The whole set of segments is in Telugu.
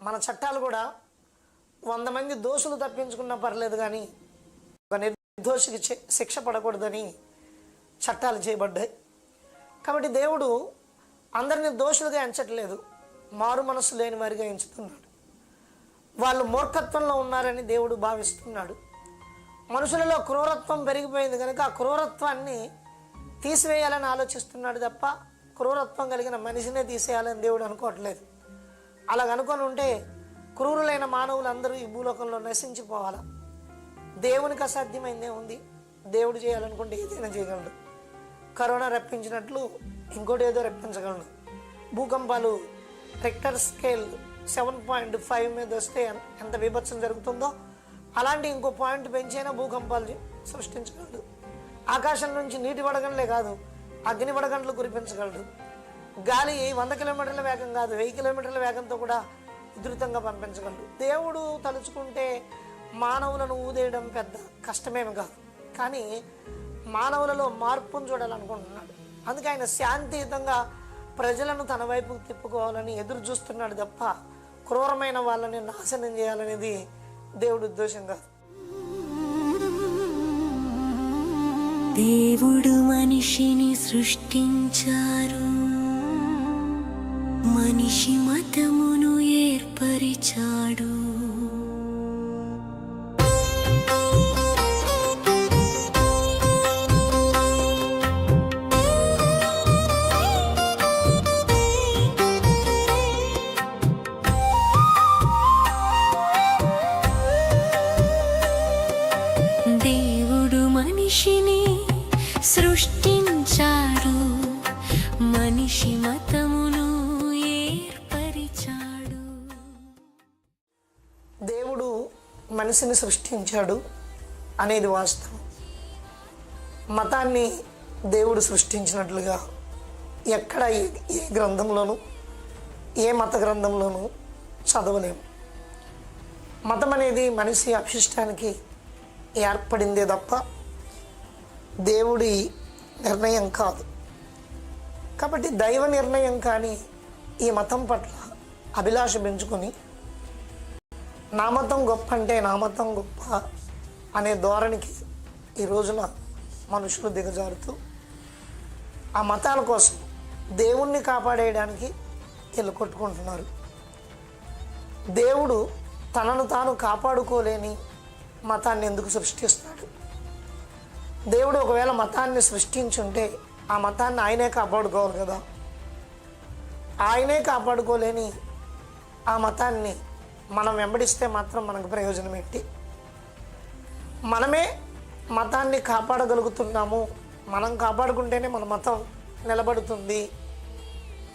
మన చట్టాలు కూడా వంద మంది దోషులు తప్పించుకున్నా పర్లేదు కానీ ఒక నిర్దోషికి శిక్ష పడకూడదని చట్టాలు చేయబడ్డాయి. కాబట్టి దేవుడు అందరిని దోషులుగా ఎంచట్లేదు మారు మనసు లేని వారిగా ఎంచుతున్నాడు. వాళ్ళు మూర్ఖత్వంలో ఉన్నారని దేవుడు భావిస్తున్నాడు. మనుషులలో క్రూరత్వం పెరిగిపోయింది కనుక ఆ క్రూరత్వాన్ని తీసివేయాలని ఆలోచిస్తున్నాడు తప్ప క్రూరత్వం కలిగిన మనిషినే తీసేయాలని దేవుడు అనుకోవట్లేదు. అలా అనుకొని ఉంటే క్రూరులైన మానవులందరూ ఈ భూలోకంలో నశించిపోవాలి? దేవునికి అసాధ్యమైందే ఉంది. దేవుడు చేయాలనుకుంటే ఏదైనా చేయగలడు. కరోనా రప్పించినట్లు ఇంకోటి ఏదో రప్పించగలడు. భూకంపాలు Richter scale seven point five మీద వస్తే ఎంత విభత్సం జరుగుతుందో అలాంటి ఇంకో పాయింట్ పెంచైనా భూకంపాలు సృష్టించగలడు. ఆకాశం నుంచి నీటి వడగండ్లే కాదు అగ్ని వడగండ్లు కురిపించగలడు. గాలి వంద కిలోమీటర్ల వేగం కాదు వెయ్యి కిలోమీటర్ల వేగంతో కూడా ఉధృతంగా పంపించగలడు దేవుడు తలుచుకుంటే మానవులను ఊదేయడం పెద్ద కష్టమేమి కాదు. కానీ మానవులలో మార్పును చూడాలనుకుంటున్నాడు. అందుకే ఆయన శాంతియుతంగా ప్రజలను తన వైపు తిప్పుకోవాలని ఎదురు చూస్తున్నాడు తప్ప క్రూరమైన వాళ్ళని నాశనం చేయాలనేది దేవుడు ఉద్దేశం కాదు. దేవుడు మనిషిని సృష్టించారు. పిలిచాడు మతాన్ని సృష్టించాడు అనేది వాస్తవం. మతాన్ని దేవుడు సృష్టించినట్లుగా ఎక్కడ ఏ ఏ గ్రంథంలోనూ ఏ మత గ్రంథంలోనూ చదవలేము. మతం అనేది మనిషి అభిష్టానికి ఏర్పడిందే తప్ప దేవుడి నిర్ణయం కాదు. కాబట్టి దైవ నిర్ణయం కానీ ఈ మతం పట్ల అభిలాష పెంచుకొని నా మతం గొప్ప అంటే నా మతం గొప్ప అనే ధోరణికి ఈ రోజున మనుషులు దిగజారుతూ ఆ మతాల కోసం దేవుణ్ణి కాపాడేయడానికి వీళ్ళు కొట్టుకుంటున్నారు. దేవుడు తనను తాను కాపాడుకోలేని మతాన్ని ఎందుకు సృష్టిస్తాడు? దేవుడు ఒకవేళ మతాన్ని సృష్టించుంటే ఆ మతాన్ని ఆయనే కాపాడుకోవాలి కదా? ఆయనే కాపాడుకోలేని ఆ మతాన్ని మనం వెంబడిస్తే మాత్రం మనకు ప్రయోజనం ఏంటి? మనమే మతాన్ని కాపాడగలుగుతున్నాము. మనం కాపాడుకుంటేనే మన మతం నిలబడుతుంది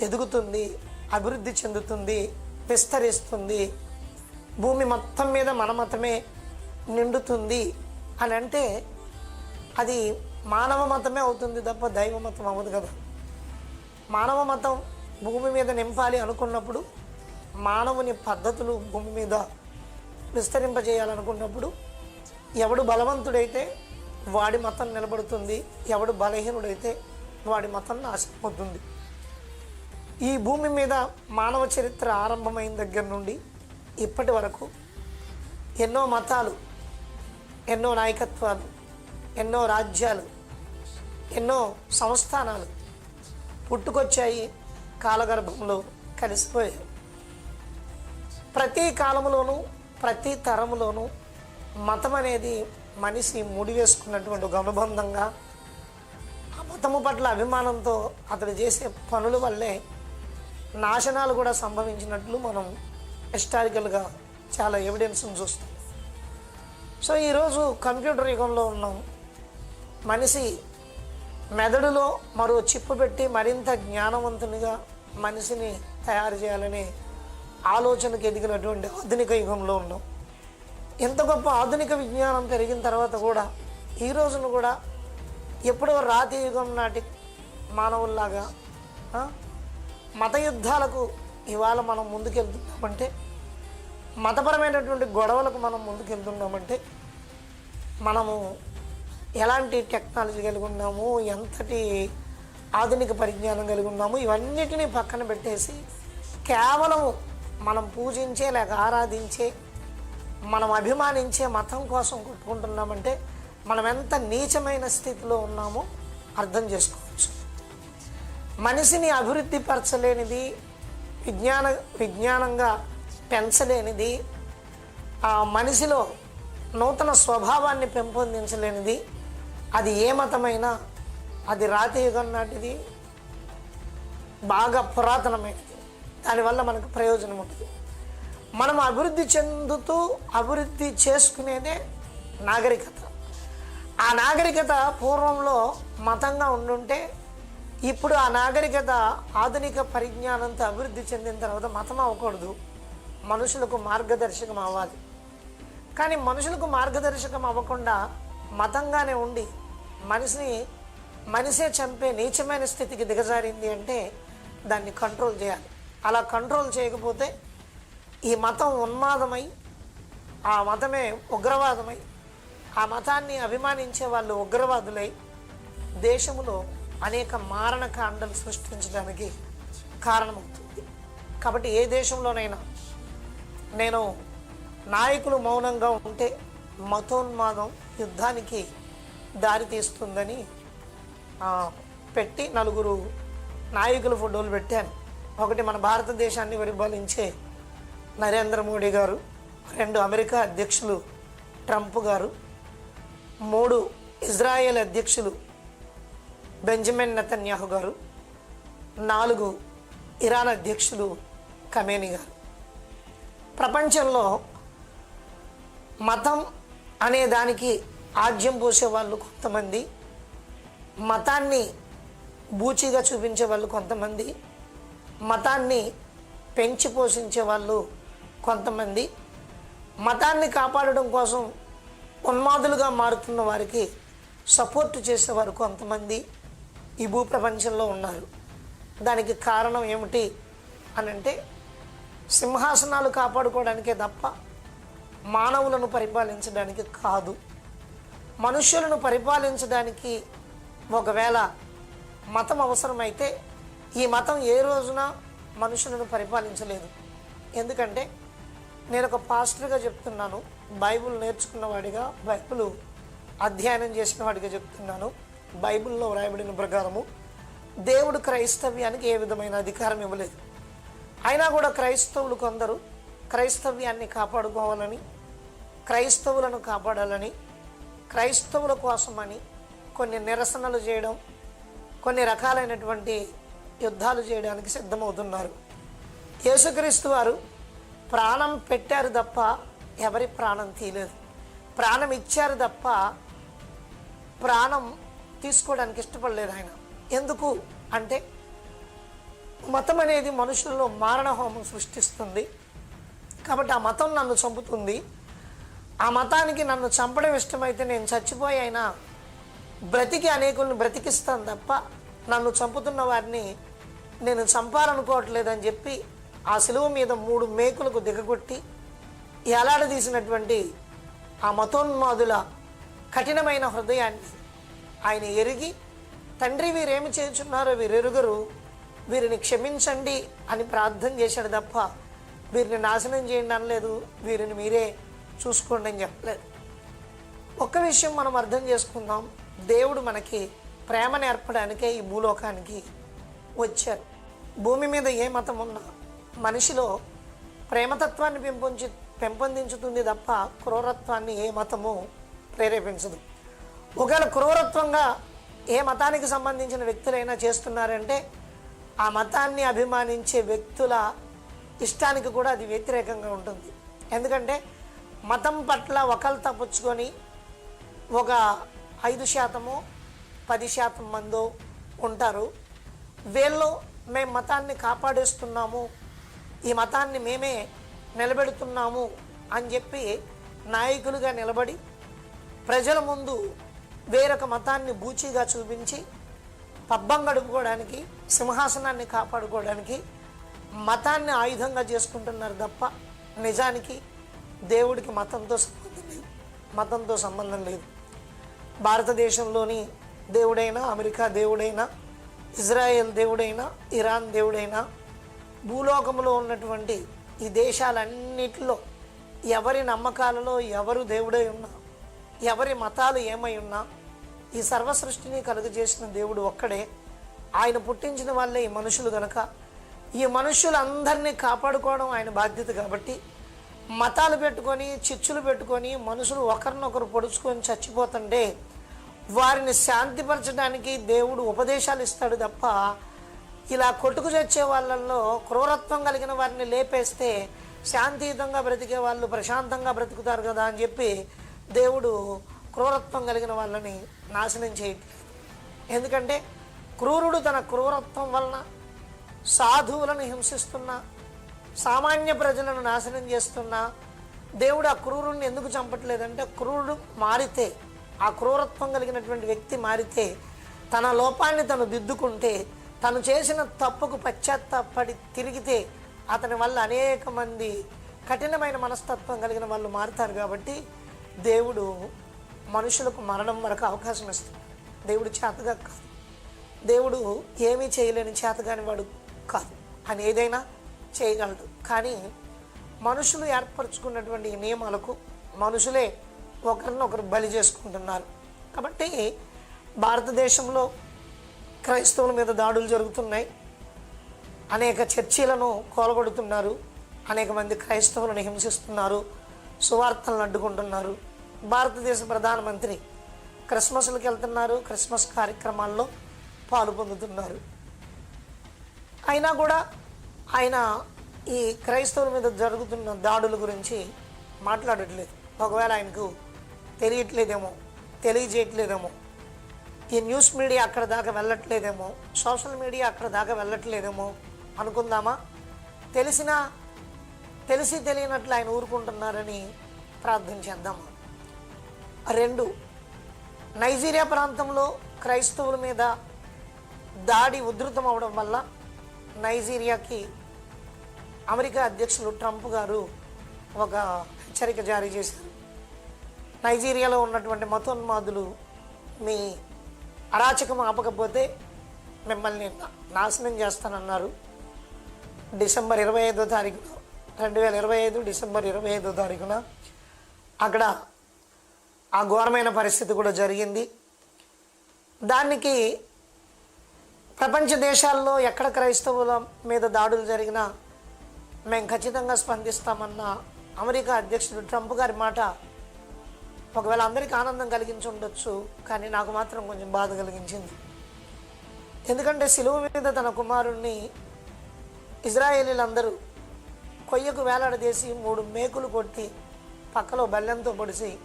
ఎదుగుతుంది అభివృద్ధి చెందుతుంది విస్తరిస్తుంది. భూమి మొత్తం మీద మన మతమే నిండుతుంది అని అంటే అది మానవ మతమే అవుతుంది తప్ప దైవ మతం అవ్వదు కదా. మానవ మతం భూమి మీద నింపాలి అనుకున్నప్పుడు మానవుని పద్ధతులు భూమి మీద విస్తరింపజేయాలనుకున్నప్పుడు ఎవడు బలవంతుడైతే వాడి మతం నిలబడుతుంది ఎవడు బలహీనుడైతే వాడి మతం నాశనమవుతుంది ఈ భూమి మీద మానవ చరిత్ర ఆరంభమైన దగ్గర నుండి ఇప్పటి వరకు ఎన్నో మతాలు ఎన్నో నాయకత్వాలు ఎన్నో రాజ్యాలు ఎన్నో సంస్థానాలు పుట్టుకొచ్చాయి కాలగర్భంలో కలిసిపోయాయి. ప్రతి కాలంలోనూ ప్రతి తరములోనూ మతం అనేది మనిషి ముడివేసుకున్నటువంటి ఒక అనుబంధంగా ఆ మతము పట్ల అభిమానంతో అతడు చేసే పనుల వల్లే నాశనాలు కూడా సంభవించినట్లు మనం హిస్టారికల్గా చాలా ఎవిడెన్స్ని చూస్తాం. సో ఈరోజు కంప్యూటర్ యుగంలో ఉన్నాం. మనిషి మెదడులో మరో చిప్పు పెట్టి మరింత జ్ఞానవంతునిగా మనిషిని తయారు చేయాలనే ఆలోచనకు ఎదిగినటువంటి ఆధునిక యుగంలో ఉన్నాం. ఎంత గొప్ప ఆధునిక విజ్ఞానం పెరిగిన తర్వాత కూడా ఈ రోజున కూడా ఎప్పుడో రాతి యుగం నాటి మానవుల్లాగా మత యుద్ధాలకు ఇవాళ మనం ముందుకెళ్తున్నామంటే మతపరమైనటువంటి గొడవలకు మనం ముందుకెళ్తున్నామంటే మనము ఎలాంటి టెక్నాలజీ కలిగి ఉన్నాము ఎంతటి ఆధునిక పరిజ్ఞానం కలిగి ఉన్నాము ఇవన్నిటినీ పక్కన పెట్టేసి కేవలం మనం పూజించే లేక ఆరాధించే మనం అభిమానించే మతం కోసం కొట్టుకుంటున్నామంటే మనం ఎంత నీచమైన స్థితిలో ఉన్నామో అర్థం చేసుకోవచ్చు. మనిషిని అభివృద్ధి పరచలేనిది విజ్ఞాన విజ్ఞానంగా పెంచలేనిది ఆ మనిషిలో నూతన స్వభావాన్ని పెంపొందించలేనిది అది ఏ మతమైనా అది రాతి యుగం నాటిది బాగా పురాతనమైనది. దానివల్ల మనకు ప్రయోజనం ఉంటుంది. మనం అభివృద్ధి చెందుతూ అభివృద్ధి చేసుకునేదే నాగరికత. ఆ నాగరికత పూర్వంలో మతంగా ఉండుంటే ఇప్పుడు ఆ నాగరికత ఆధునిక పరిజ్ఞానంతో అభివృద్ధి చెందిన తర్వాత మతం అవ్వకూడదు మనుషులకు మార్గదర్శకం అవ్వాలి. కానీ మనుషులకు మార్గదర్శకం అవ్వకుండా మతంగానే ఉండి మనిషిని మనిషే చంపే నీచమైన స్థితికి దిగజారింది అంటే దాన్ని కంట్రోల్ చేయాలి. అలా కంట్రోల్ చేయకపోతే ఈ మతం ఉన్మాదమై ఆ మతమే ఉగ్రవాదమై ఆ మతాన్ని అభిమానించే వాళ్ళు ఉగ్రవాదులై దేశంలో అనేక మారణకాండలు సృష్టించడానికి కారణమవుతుంది. కాబట్టి ఏ దేశంలోనైనా నేను నాయకులు మౌనంగా ఉంటే మతోన్మాదం యుద్ధానికి దారి తీస్తుందని పెట్టి నలుగురు నాయకుల ఫోటోలు పెట్టాను. ఒకటి మన భారతదేశాన్ని పరిపాలించే నరేంద్ర మోడీ గారు రెండు అమెరికా అధ్యక్షులు ట్రంప్ గారు మూడు ఇజ్రాయెల్ అధ్యక్షులు బెంజమిన్ నెతన్యాహు గారు నాలుగు ఇరాన్ అధ్యక్షులు కమేని గారు. ప్రపంచంలో మతం అనే దానికి ఆజ్యం పోసే వాళ్ళు కొంతమంది మతాన్ని బూచిగా చూపించే వాళ్ళు కొంతమంది మతాన్ని పెంచి పోషించే వాళ్ళు కొంతమంది. మతాన్ని కాపాడడం కోసం ఉన్మాదులుగా మారుతున్న వారికి సపోర్ట్ చేసేవారు కొంతమంది ఈ భూప్రపంచంలో ఉన్నారు. దానికి కారణం ఏమిటి అని అంటే సింహాసనాలు కాపాడుకోవడానికే తప్ప మానవులను పరిపాలించడానికి కాదు. మనుషులను పరిపాలించడానికి ఒకవేళ మతం అవసరమైతే ఈ మతం ఏ రోజున మనుషులను పరిపాలించలేదు. ఎందుకంటే నేను ఒక పాస్టర్గా చెప్తున్నాను బైబిల్ నేర్చుకున్నవాడిగా బైబుల్ అధ్యయనం చేసిన వాడిగా చెప్తున్నాను బైబిల్లో వ్రాయబడిన ప్రకారము దేవుడు క్రైస్తవ్యానికి ఏ విధమైన అధికారం ఇవ్వలేదు. అయినా కూడా క్రైస్తవులు కొందరు క్రైస్తవ్యాన్ని కాపాడుకోవాలని క్రైస్తవులను కాపాడాలని క్రైస్తవుల కోసమని కొన్ని నిరసనలు చేయడం కొన్ని రకాలైనటువంటి యుద్ధాలు చేయడానికి సిద్ధమవుతున్నారు. యేసుక్రీస్తు వారు ప్రాణం పెట్టారు తప్ప ఎవరి ప్రాణం తీయలేదు. ప్రాణం ఇచ్చారు తప్ప ప్రాణం తీసుకోవడానికి ఇష్టపడలేదు ఆయన. ఎందుకు అంటే మతం అనేది మనుషులలో మారణ హోమం సృష్టిస్తుంది. కాబట్టి ఆ మతం నన్ను చంపుతుంది. ఆ మతానికి నన్ను చంపడం ఇష్టమైతే నేను చచ్చిపోయి అయినా బ్రతికి అనేకులను బ్రతికిస్తాను తప్ప నన్ను చంపుతున్న వారిని నేను చంపాలనుకోవట్లేదని చెప్పి ఆ సెలవు మీద మూడు మేకులకు దిగగొట్టి ఎలాడదీసినటువంటి ఆ మతోన్మాదుల కఠినమైన హృదయాన్ని ఆయన ఎరిగి తండ్రి వీరేమి చేయుచున్నారో వీరెరుగరు. వీరిని క్షమించండి అని ప్రార్థన చేశాడు తప్ప వీరిని నాశనం చేయండి అనలేదు. వీరిని మీరే చూసుకోండి అని చెప్పలేదు. ఒక్క విషయం మనం అర్థం చేసుకుందాం. దేవుడు మనకి ప్రేమ నేర్పడానికే ఈ భూలోకానికి వచ్చారు భూమి మీద ఏ మతం ఉన్నా మనిషిలో ప్రేమతత్వాన్ని పెంపొంచి పెంపొందించుతుంది తప్ప క్రూరత్వాన్ని ఏ మతము ప్రేరేపించదు. ఒకవేళ క్రూరత్వంగా ఏ మతానికి సంబంధించిన వ్యక్తులైనా చేస్తున్నారంటే ఆ మతాన్ని అభిమానించే వ్యక్తుల ఇష్టానికి కూడా అది వ్యతిరేకంగా ఉంటుంది. ఎందుకంటే మతం పట్ల ఒకళ్ళు తప్పుచ్చుకొని ఒక ఐదు శాతము పది శాతం మందో ఉంటారు. వీళ్ళు మేము మతాన్ని కాపాడేస్తున్నాము. ఈ మతాన్ని మేమే నిలబెడుతున్నాము అని చెప్పి నాయకులుగా నిలబడి ప్రజల ముందు వేరొక మతాన్ని బూచిగా చూపించి పబ్బం గడుపుకోవడానికి సింహాసనాన్ని కాపాడుకోవడానికి మతాన్ని ఆయుధంగా చేసుకుంటున్నారు తప్ప నిజానికి దేవుడికి మతంతో సంబంధం లేదు. మతంతో సంబంధం లేదు. భారతదేశంలోని దేవుడైనా అమెరికా దేవుడైనా ఇజ్రాయెల్ దేవుడైనా ఇరాన్ దేవుడైనా భూలోకంలో ఉన్నటువంటి ఈ దేశాలన్నిటిలో ఎవరి నమ్మకాలలో ఎవరు దేవుడై ఉన్నా ఎవరి మతాలు ఏమై ఉన్నా ఈ సర్వసృష్టిని కలుగజేసిన దేవుడు ఒక్కడే. ఆయన పుట్టించిన వాళ్ళే ఈ మనుషులు గనక. ఈ మనుషులందరినీ కాపాడుకోవడం ఆయన బాధ్యత కాబట్టి మతాలు పెట్టుకొని చిచ్చులు పెట్టుకొని మనుషులు ఒకరినొకరు పొడుచుకొని చచ్చిపోతుంటే వారిని శాంతిపరచడానికి దేవుడు ఉపదేశాలు ఇస్తాడు తప్ప ఇలా కొట్టుకు చచ్చే వాళ్ళల్లో క్రూరత్వం కలిగిన వారిని లేపేస్తే శాంతియుతంగా బ్రతికే వాళ్ళు ప్రశాంతంగా బ్రతుకుతారు కదా అని చెప్పి దేవుడు క్రూరత్వం కలిగిన వాళ్ళని నాశనం చేయట్లేదు ఎందుకంటే క్రూరుడు తన క్రూరత్వం వలన సాధువులను హింసిస్తున్నా సామాన్య ప్రజలను నాశనం చేస్తున్నా దేవుడు ఆ క్రూరుణ్ణి ఎందుకు చంపట్లేదంటే క్రూరుడు మారితే. ఆ క్రూరత్వం కలిగినటువంటి వ్యక్తి మారితే తన లోపాన్ని తను దిద్దుకుంటే తను చేసిన తప్పుకు పశ్చాత్తాపడి తిరిగితే అతని వల్ల అనేక మంది కఠినమైన మనస్తత్వం కలిగిన వాళ్ళు మారుతారు కాబట్టి దేవుడు మనుషులకు మరణం వరకు అవకాశం ఇస్తాడు దేవుడు చేతగా కాదు. దేవుడు ఏమీ చేయలేని చేతగాని వాడు కాదు. అని ఏదైనా చేయగలడు. కానీ మనుషులు ఏర్పరచుకున్నటువంటి నియమాలకు మనుషులే ఒకరినొకరు బలి చేసుకుంటున్నారు. కాబట్టి భారతదేశంలో క్రైస్తవుల మీద దాడులు జరుగుతున్నాయి. అనేక చర్చీలను కోలగొడుతున్నారు. అనేక మంది క్రైస్తవులను హింసిస్తున్నారు. సువార్తలను అడ్డుకుంటున్నారు. భారతదేశ ప్రధానమంత్రి క్రిస్మస్లకు వెళ్తున్నారు. క్రిస్మస్ కార్యక్రమాల్లో పాలు పొందుతున్నారు. అయినా కూడా ఆయన ఈ క్రైస్తవుల మీద జరుగుతున్న దాడుల గురించి మాట్లాడట్లేదు. ఒకవేళ ఆయనకు తెలియట్లేదేమో తెలియజేయట్లేదేమో. ఈ న్యూస్ మీడియా అక్కడ దాకా వెళ్ళట్లేదేమో సోషల్ మీడియా అక్కడ దాకా వెళ్ళట్లేదేమో అనుకుందామా? తెలిసినా తెలిసి తెలియనట్లు ఆయన ఊరుకుంటున్నారని ప్రార్థన చేద్దామా? రెండు నైజీరియా ప్రాంతంలో క్రైస్తవుల మీద దాడి ఉధృతం అవడం వల్ల నైజీరియాకి అమెరికా అధ్యక్షులు ట్రంప్ గారు ఒక హెచ్చరిక జారీ చేశారు. నైజీరియాలో ఉన్నటువంటి మతోన్మాదులు మీ అరాచకం ఆపకపోతే మిమ్మల్ని నా- నాశనం చేస్తానన్నారు. డిసెంబర్ ఇరవై ఐదో తారీఖున రెండు వేల ఇరవై ఐదు డిసెంబర్ ఇరవై ఐదో తారీఖున అక్కడ ఆ ఘోరమైన పరిస్థితి కూడా జరిగింది. దానికి ప్రపంచ దేశాల్లో ఎక్కడ క్రైస్తవుల మీద దాడులు జరిగినా మేము ఖచ్చితంగా స్పందిస్తామన్న అమెరికా అధ్యక్షుడు ట్రంప్ గారి మాట ఒకవేళ అందరికీ ఆనందం కలిగించి ఉండొచ్చు కానీ నాకు మాత్రం కొంచెం బాధ కలిగించింది. ఎందుకంటే సిలువ మీద తన కుమారుణ్ణి ఇజ్రాయేలీలందరూ కొయ్యకు వేలాడదీసి మూడు మేకులు కొట్టి పక్కలో బల్లెంతో పొడిచి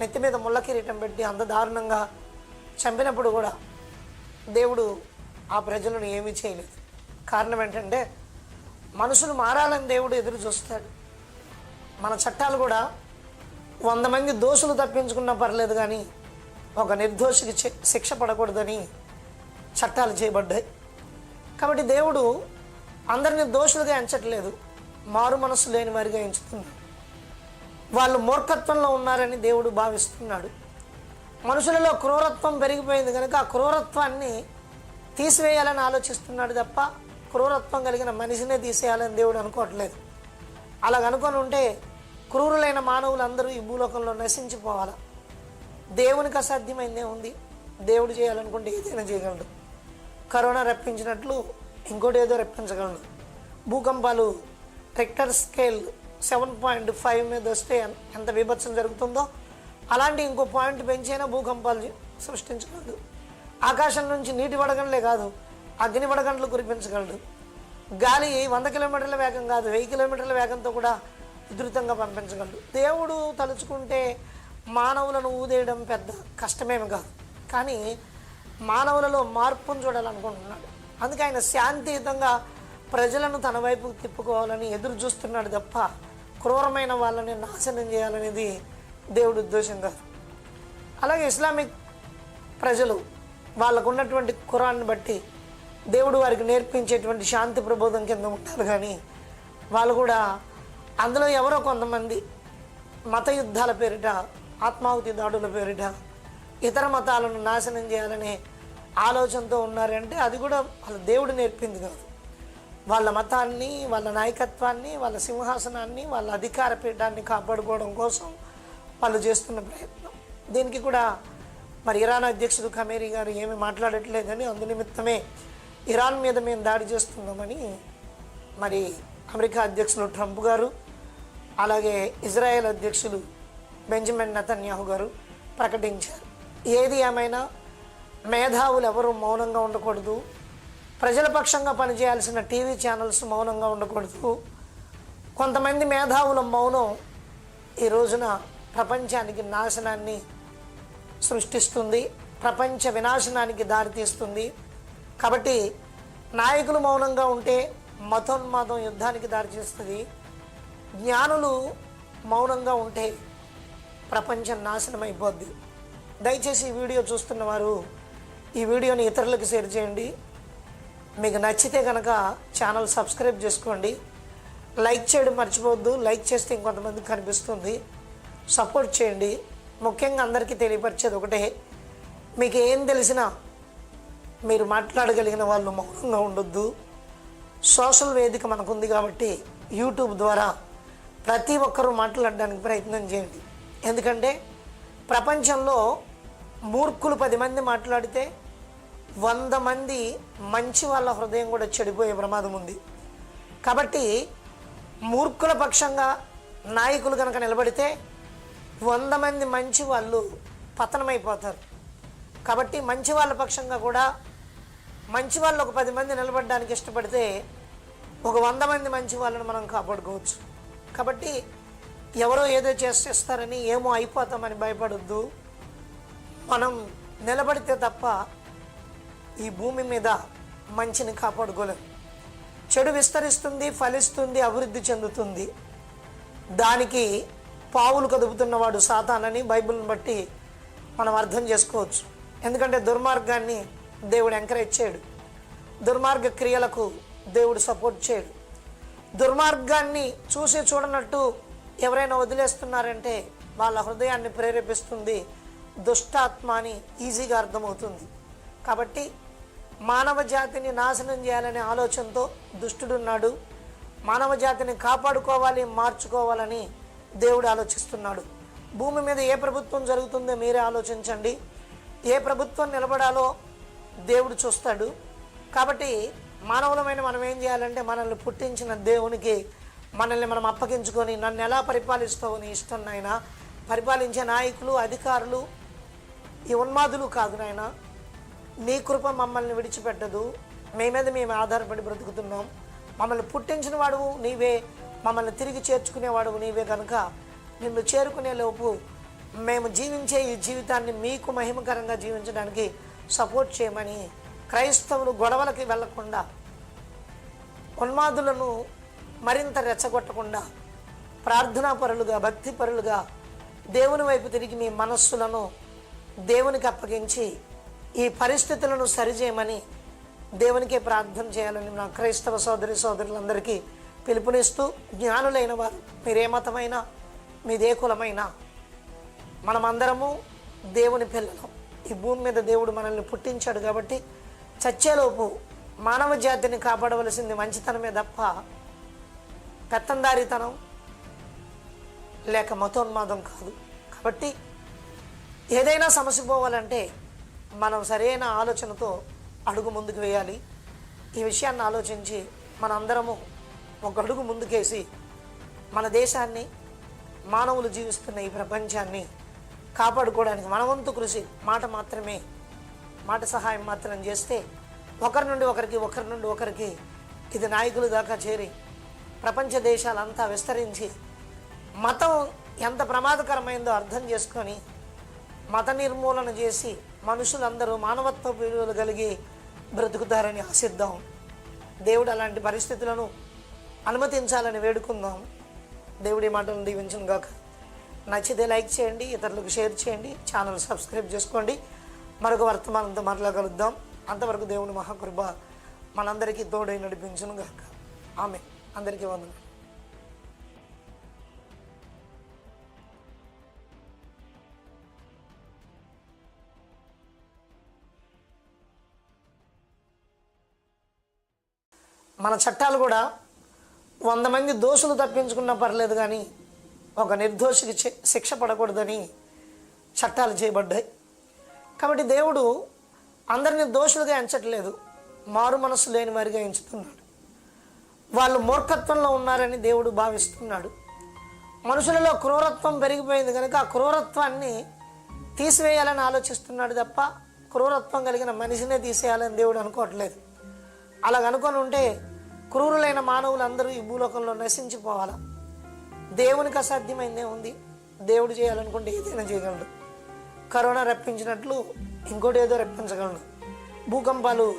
నెత్తి మీద ముళ్ళ కిరీటం పెట్టి అంత దారుణంగా చంపినప్పుడు కూడా దేవుడు ఆ ప్రజలను ఏమీ చేయలేదు. కారణం ఏంటంటే మనుషులు మారాలని దేవుడు ఎదురు చూస్తాడు. మన చట్టాలు కూడా వంద మంది దోషులు తప్పించుకున్నా పర్లేదు కానీ ఒక నిర్దోషికి శిక్ష పడకూడదని చట్టాలు చేయబడ్డాయి. కాబట్టి దేవుడు అందరిని దోషులుగా ఎంచట్లేదు మారు మనసు లేని వారిగా ఎంచుతున్నాడు వాళ్ళు మూర్ఖత్వంలో ఉన్నారని దేవుడు భావిస్తున్నాడు. మనుషులలో క్రూరత్వం పెరిగిపోయింది కనుక ఆ క్రూరత్వాన్ని తీసివేయాలని ఆలోచిస్తున్నాడు తప్ప క్రూరత్వం కలిగిన మనిషినే తీసేయాలని దేవుడు అనుకోవట్లేదు. అలా అనుకొని ఉంటే క్రూరులైన మానవులందరూ ఈ భూలోకంలో నశించిపోవాలి? దేవునికి అసాధ్యమైందే ఉంది. దేవుడు చేయాలనుకుంటే ఏదైనా చేయగలడు. కరోనా రప్పించినట్లు ఇంకోటి ఏదో రప్పించగలడు. భూకంపాలు Richter scale seven point five మీద వస్తే ఎంత విభత్సం జరుగుతుందో అలాంటి ఇంకో పాయింట్ పెంచైనా భూకంపాలు సృష్టించగలడు. ఆకాశం నుంచి నీటి వడగండ్లే కాదు అగ్ని వడగండ్లు కురిపించగలడు. గాలి వంద కిలోమీటర్ల వేగం కాదు వెయ్యి కిలోమీటర్ల వేగంతో కూడా ఉధృతంగా పంపించగలడు దేవుడు తలుచుకుంటే మానవులను ఊదేయడం పెద్ద కష్టమేమి కాదు. కానీ మానవులలో మార్పును చూడాలనుకుంటున్నాడు. అందుకే ఆయన శాంతియుతంగా ప్రజలను తన వైపు తిప్పుకోవాలని ఎదురు చూస్తున్నాడు తప్ప క్రూరమైన వాళ్ళని నాశనం చేయాలనేది దేవుడు ఉద్దేశం కాదు. అలాగే ఇస్లామిక్ ప్రజలు వాళ్ళకు ఉన్నటువంటి ఖురాన్ని బట్టి దేవుడు వారికి నేర్పించేటువంటి శాంతి ప్రబోధం కింద ఉంటారు. కానీ వాళ్ళు కూడా అందులో ఎవరో కొంతమంది మత యుద్ధాల పేరిట ఆత్మాహుతి దాడుల పేరిట ఇతర మతాలను నాశనం చేయాలనే ఆలోచనతో ఉన్నారంటే అది కూడా వాళ్ళ దేవుడు నేర్పింది కాదు. వాళ్ళ మతాన్ని వాళ్ళ నాయకత్వాన్ని వాళ్ళ సింహాసనాన్ని వాళ్ళ అధికార పీఠాన్ని కాపాడుకోవడం కోసం వాళ్ళు చేస్తున్న ప్రయత్నం. దీనికి కూడా మరి ఇరాన్ అధ్యక్షుడు ఖమేరీ గారు ఏమి మాట్లాడట్లేదని అందు నిమిత్తమే ఇరాన్ మీద మేము దాడి చేస్తున్నామని మరి అమెరికా అధ్యక్షులు ట్రంప్ గారు అలాగే ఇజ్రాయెల్ అధ్యక్షులు బెంజమిన్ నతన్యాహు గారు ప్రకటించారు. ఏది ఏమైనా మేధావులు ఎవరు మౌనంగా ఉండకూడదు ప్రజల పక్షంగా పనిచేయాల్సిన టీవీ ఛానల్స్ మౌనంగా ఉండకూడదు కొంతమంది మేధావుల మౌనం ఈ రోజున ప్రపంచానికి నాశనాన్ని సృష్టిస్తుంది ప్రపంచ వినాశనానికి దారితీస్తుంది. కాబట్టి నాయకులు మౌనంగా ఉంటే మతోన్మాదం యుద్ధానికి దారితీస్తుంది. జ్ఞానులు మౌనంగా ఉంటే ప్రపంచం నాశనం అయిపోద్ది. దయచేసి ఈ వీడియో చూస్తున్న వారు ఈ వీడియోని ఇతరులకు షేర్ చేయండి. మీకు నచ్చితే కనుక ఛానల్ సబ్స్క్రైబ్ చేసుకోండి. లైక్ చేయడం మర్చిపోవద్దు. లైక్ చేస్తే ఇంకొంతమందికి కనిపిస్తుంది. సపోర్ట్ చేయండి. ముఖ్యంగా అందరికీ తెలియపరిచేది ఒకటే. మీకు ఏం తెలిసినా మీరు మాట్లాడగలిగిన వాళ్ళు మౌనంగా ఉండొద్దు. సోషల్ వేదిక మనకుంది కాబట్టి యూట్యూబ్ ద్వారా ప్రతి ఒక్కరూ మాట్లాడడానికి ప్రయత్నం చేయండి. ఎందుకంటే ప్రపంచంలో మూర్ఖులు పది మంది మాట్లాడితే వంద మంది మంచి వాళ్ళ హృదయం కూడా చెడిపోయే ప్రమాదం ఉంది. కాబట్టి మూర్ఖుల పక్షంగా నాయకులు కనుక నిలబడితే వంద మంది మంచి వాళ్ళు పతనమైపోతారు. కాబట్టి మంచి వాళ్ళ పక్షంగా కూడా మంచి వాళ్ళు ఒక పది మంది నిలబడడానికి ఇష్టపడితే ఒక వంద మంది మంచి వాళ్ళని మనం కాపాడుకోవచ్చు. కాబట్టి ఎవరో ఏదో చేసేస్తారని ఏమో అయిపోతామని భయపడొద్దు. మనం నిలబడితే తప్ప ఈ భూమి మీద మంచిని కాపాడుకోలేము చెడు విస్తరిస్తుంది ఫలిస్తుంది అభివృద్ధి చెందుతుంది. దానికి పావులు కదుపుతున్నవాడు సాతానని బైబిల్ని బట్టి మనం అర్థం చేసుకోవచ్చు. ఎందుకంటే దుర్మార్గాన్ని దేవుడు ఎంకరేజ్ చేయడు. దుర్మార్గ క్రియలకు దేవుడు సపోర్ట్ చేయడు. దుర్మార్గాన్ని చూసి చూడనట్టు ఎవరైనా వదిలేస్తున్నారంటే వాళ్ళ హృదయాన్ని ప్రేరేపిస్తుంది దుష్టాత్మ అని ఈజీగా అర్థమవుతుంది. కాబట్టి మానవ జాతిని నాశనం చేయాలనే ఆలోచనతో దుష్టుడున్నాడు. మానవ జాతిని కాపాడుకోవాలి మార్చుకోవాలని దేవుడు ఆలోచిస్తున్నాడు. భూమి మీద ఏ ప్రభుత్వం జరుగుతుందో మీరే ఆలోచించండి. ఏ ప్రభుత్వం నిలబడాలో దేవుడు చూస్తాడు. కాబట్టి మానవులమైన మనం ఏం చేయాలంటే మనల్ని పుట్టించిన దేవునికి మనల్ని మనం అప్పగించుకొని నన్ను ఎలా పరిపాలిస్తావు నీ ఇష్టం నాయన? పరిపాలించే నాయకులు అధికారులు ఈ ఉన్మాదులు కాదు నాయన. నీ కృప మమ్మల్ని విడిచిపెట్టదు. మీ మీద మేము ఆధారపడి బ్రతుకుతున్నాం. మమ్మల్ని పుట్టించిన వాడువు నీవే. మమ్మల్ని తిరిగి చేర్చుకునేవాడువు నీవే కనుక నిన్ను చేరుకునే లోపు మేము జీవించే ఈ జీవితాన్ని మీకు మహిమకరంగా జీవించడానికి సపోర్ట్ చేయమని క్రైస్తవులు గొడవలకి వెళ్ళకుండా ఉన్మాదులను మరింత రెచ్చగొట్టకుండా ప్రార్థనా పరులుగా భక్తి పరులుగా దేవుని వైపు తిరిగి మీ మనస్సులను దేవునికి అప్పగించి ఈ పరిస్థితులను సరిచేయమని దేవునికే ప్రార్థన చేయాలని నా క్రైస్తవ సోదరి సోదరులందరికీ పిలుపునిస్తూ జ్ఞానులైన వారు మీరే మతమైనా మీదే కులమైనా మనమందరము దేవుని పిల్లలం. ఈ భూమి మీద దేవుడు మనల్ని పుట్టించాడు కాబట్టి చచ్చేలోపు మానవ జాతిని కాపాడవలసింది మంచితనమే తప్ప పెత్తందారితనం లేక మతోన్మాదం కాదు. కాబట్టి ఏదైనా సమస్య పోవాలంటే మనం సరైన ఆలోచనతో అడుగు ముందుకు వేయాలి. ఈ విషయాన్ని ఆలోచించి మనందరము ఒక అడుగు ముందుకేసి మన దేశాన్ని మానవులు జీవిస్తున్న ఈ ప్రపంచాన్ని కాపాడుకోవడానికి మనవంతు కృషి మాట మాత్రమే మాట సహాయం మాత్రం చేస్తే ఒకరి నుండి ఒకరికి ఒకరి నుండి ఒకరికి ఇది నాయకులు దాకా చేరి ప్రపంచ దేశాలంతా విస్తరించి మతం ఎంత ప్రమాదకరమైందో అర్థం చేసుకొని మత నిర్మూలన చేసి మనుషులందరూ మానవత్వ విలువలు కలిగి బ్రతుకుతారని ఆశిద్దాం. దేవుడు అలాంటి పరిస్థితులను అనుమతించాలని వేడుకుందాం. దేవుడి మాటలను దీవించను గాక నచ్చితే లైక్ చేయండి ఇతరులకు షేర్ చేయండి ఛానల్ సబ్స్క్రైబ్ చేసుకోండి. మరొక వర్తమానంతో మాట్లాడగలుగుదాం అంతవరకు దేవుని మహాకృప మనందరికీ తోడై నడిపించును గాక. ఆమె అందరికీ వందనాలు. మన చట్టాలు కూడా వంద మంది దోషులు తప్పించుకున్నా పర్లేదు కానీ ఒక నిర్దోషికి శిక్ష పడకూడదని చట్టాలు చేయబడ్డాయి. కాబట్టి దేవుడు అందరిని దోషులుగా ఎంచట్లేదు మారు మనసు లేని వారిగా ఎంచుతున్నాడు. వాళ్ళు మూర్ఖత్వంలో ఉన్నారని దేవుడు భావిస్తున్నాడు. మనుషులలో క్రూరత్వం పెరిగిపోయింది కనుక ఆ క్రూరత్వాన్ని తీసివేయాలని ఆలోచిస్తున్నాడు తప్ప క్రూరత్వం కలిగిన మనిషినే తీసేయాలని దేవుడు అనుకోవట్లేదు. అలా అనుకొని ఉంటే క్రూరులైన మానవులందరూ ఈ భూలోకంలో నశించిపోవాలా? దేవునికి అసాధ్యమైందే ఉంది. దేవుడు చేయాలనుకుంటే ఏదైనా చేయగలడు. కరోనా రప్పించినట్లు ఇంకోటి ఏదో రప్పించగలడు భూకంపాలు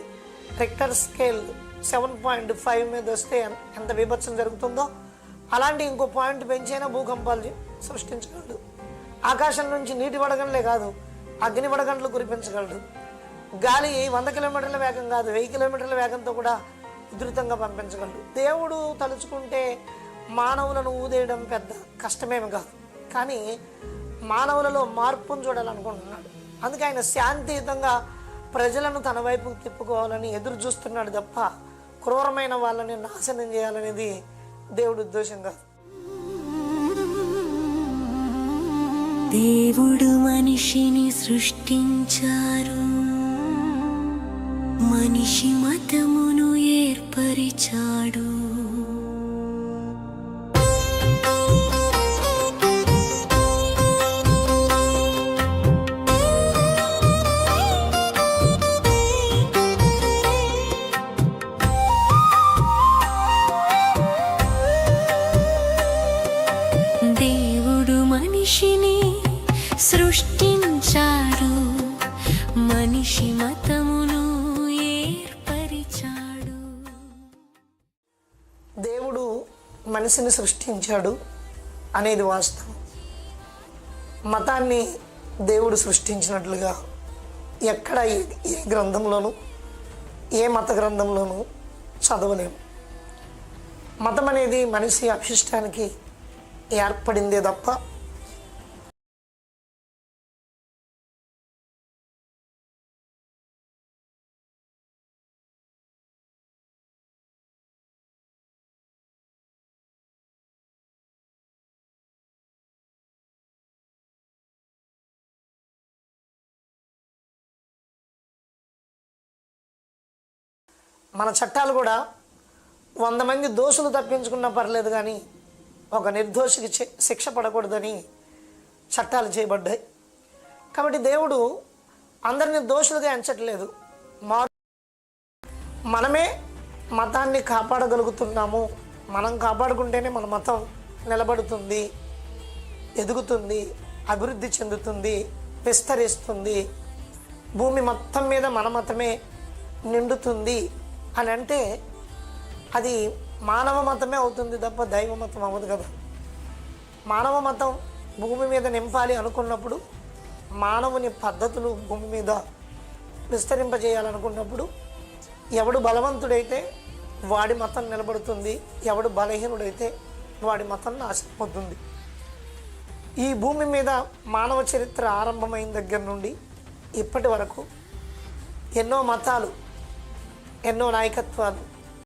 Richter scale seven point five మీద వస్తే ఎంత విభత్సం జరుగుతుందో అలాంటి ఇంకో పాయింట్ పెంచైనా భూకంపాలు సృష్టించగలడు. ఆకాశం నుంచి నీటి వడగండ్లే కాదు అగ్ని వడగండ్లు కురిపించగలడు. గాలి వంద కిలోమీటర్ల వేగం కాదు వెయ్యి కిలోమీటర్ల వేగంతో కూడా ఉధృతంగా పంపించగలడు. దేవుడు తలుచుకుంటే మానవులను ఊదేయడం పెద్ద కష్టమేమి కాదు. కానీ మానవులలో మార్పును చూడాలనుకుంటున్నాడు. అందుకే ఆయన శాంతియుతంగా ప్రజలను తన వైపుకు తిప్పుకోవాలని ఎదురు చూస్తున్నాడు తప్ప క్రూరమైన వాళ్ళని నాశనం చేయాలనేది దేవుడు ఉద్దేశం కాదు. దేవుడు మనిషిని సృష్టించారు. మనిషి మతమును ఏర్పరిచాడు. మనిషిని సృష్టించాడు అనేది వాస్తవం. మతాన్ని దేవుడు సృష్టించినట్లుగా ఎక్కడ ఏ- ఏ గ్రంథంలోనూ ఏ మత గ్రంథంలోనూ చదవలేము. మతం అనేది మనిషి అభిష్టానికి ఏర్పడిందే తప్ప మన చట్టాలు కూడా వంద మంది దోషులు తప్పించుకున్నా పర్లేదు కానీ ఒక నిర్దోషికి శిక్ష పడకూడదని చట్టాలు చేయబడ్డాయి. కాబట్టి దేవుడు అందరిని దోషులుగా ఎంచట్లేదు. మారు మనమే మతాన్ని కాపాడగలుగుతున్నాము. మనం కాపాడుకుంటేనే మన మతం నిలబడుతుంది ఎదుగుతుంది అభివృద్ధి చెందుతుంది విస్తరిస్తుంది. భూమి మొత్తం మీద మన మతమే నిండుతుంది. అని అంటే అది మానవ మతమే అవుతుంది తప్ప దైవ మతం అవ్వదు కదా. మానవ మతం భూమి మీద నింపాలి అనుకున్నప్పుడు మానవుని పద్ధతులు భూమి మీద విస్తరింపజేయాలనుకున్నప్పుడు ఎవడు బలవంతుడైతే వాడి మతం నిలబడుతుంది ఎవడు బలహీనుడైతే వాడి మతం నాశనం అవుతుంది. ఈ భూమి మీద మానవ చరిత్ర ఆరంభమైన దగ్గర నుండి ఇప్పటి వరకు ఎన్నో మతాలు ఎన్నో నాయకత్వాలు